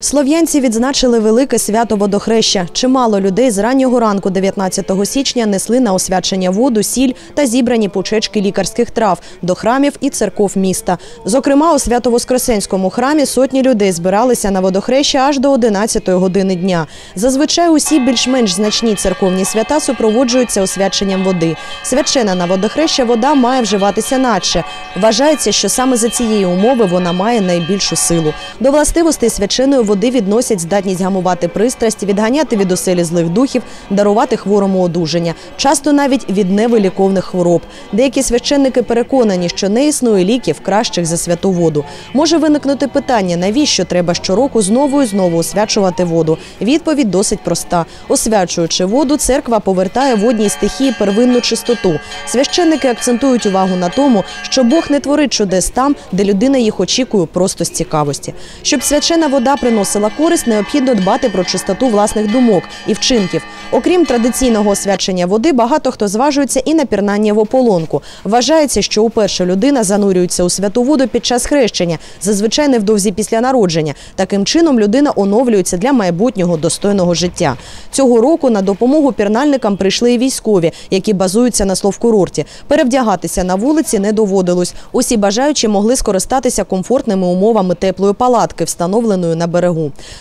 Слов'янці відзначили велике свято водохреща. Чимало людей з раннього ранку 19 січня несли на освячення воду, сіль та зібрані пучечки лікарських трав до храмів і церков міста. Зокрема, у Свято-Воскресенському храмі сотні людей збиралися на водохреща аж до 11 години дня. Зазвичай усі більш-менш значні церковні свята супроводжуються освяченням води. Свячена на водохреща вода має вживатися надше. Вважається, що саме за цієї умови вона має найбільшу силу. До властивостей свяченої води відносять здатність гамувати пристрасть, відганяти від оселі злих духів, дарувати хворому одужання, часто навіть від невиліковних хвороб. Деякі священники переконані, що не існує ліків кращих за святу воду. Може виникнути питання, навіщо треба щороку знову і знову освячувати воду. Відповідь досить проста: освячуючи воду, церква повертає водній стихії первинну чистоту. Священники акцентують увагу на тому, що Бог не творить чудес там, де людина їх очікує просто з цікавості. Щоб свячена вода приносила користь, необхідно дбати про чистоту власних думок і вчинків. Окрім традиційного освячення води, багато хто зважується і на пірнання в ополонку. Вважається, що уперше людина занурюється у святу воду під час хрещення, зазвичай невдовзі після народження. Таким чином людина оновлюється для майбутнього достойного життя. Цього року на допомогу пірнальникам прийшли і військові, які базуються на словкурорті. Перевдягатися на вулиці не доводилось. Усі бажаючі могли скористатися комфортними умовами теплої палатки, встановленої на берегу.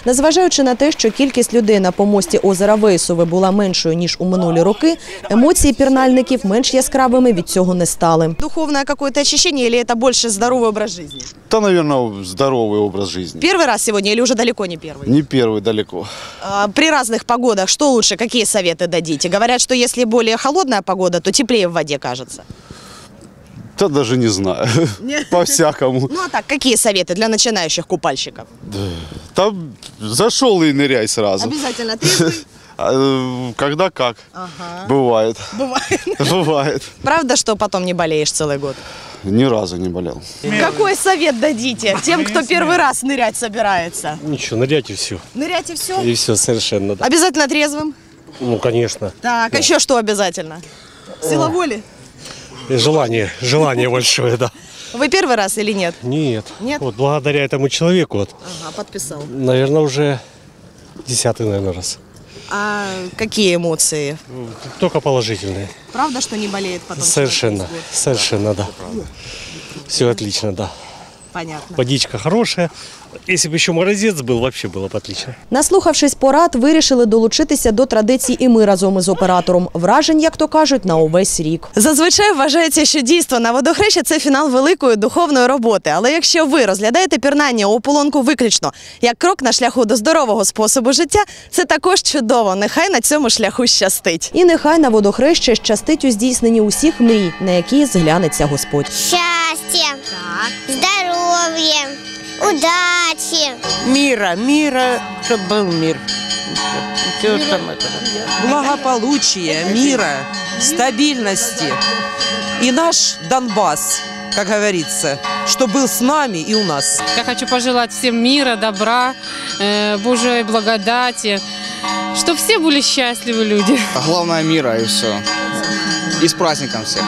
Незважаючи на те, що кількість людей на помості озера Вейсове була меншою ніж у минулі роки, емоції пірнальників менш яскравими від цього не стали. Духовне якесь очищення, чи це більше здоровий образ життя? Да, наверное, здоровый образ жизни. Первый раз сегодня или уже далеко не первый? Не первый далеко. А, При разных погодах что лучше, какие советы дадите? Говорят, что если более холодная погода, то теплее в воде кажется. Да даже не знаю. По-всякому. Ну а так, какие советы для начинающих купальщиков? Там зашел и ныряй сразу. Обязательно трезвый. А, Когда как. Бывает. Бывает. Бывает. Правда, что потом не болеешь целый год? Ни разу не болел. Какой совет дадите тем, кто первый раз нырять собирается? Ничего, нырять и все. Нырять и все? И все совершенно, да. Обязательно трезвым? Ну, конечно. Так, а еще что обязательно? Сила воли? Желание, желание большое, да. Вы первый раз или нет? Нет. Нет? Вот благодаря этому человеку, вот, Ага, подписал. наверное, уже десятый, наверное, раз. А какие эмоции? Только положительные. Правда, что не болеет потом? Совершенно, совершенно, да. Все отлично, да. Понятно. Водичка хорошая. Если бы еще морозец был, вообще было бы отлично. Наслухавшись порад, вирішили долучитися до традицій і ми разом із оператором. Вражень, як то кажуть, на увесь рік. Зазвичай вважається, що дійство на водохреща це фінал великої духовної роботи. Але якщо ви розглядаєте пірнання у ополонку виключно як крок на шляху до здорового способу життя, це також чудово. Нехай на цьому шляху щастить. І нехай на водохреща щастить у здійсненні усіх мрій, на які зглянеться Господь. Счастья, Здоровья, удачи. мира, мира, чтобы был мир. Все там это. благополучия, мира, стабильности. И наш Донбасс, как говорится, что был с нами и у нас. Я хочу пожелать всем мира, добра, э, Божьей благодати, чтобы все были счастливы люди. А главное мира и все. И с праздником всех.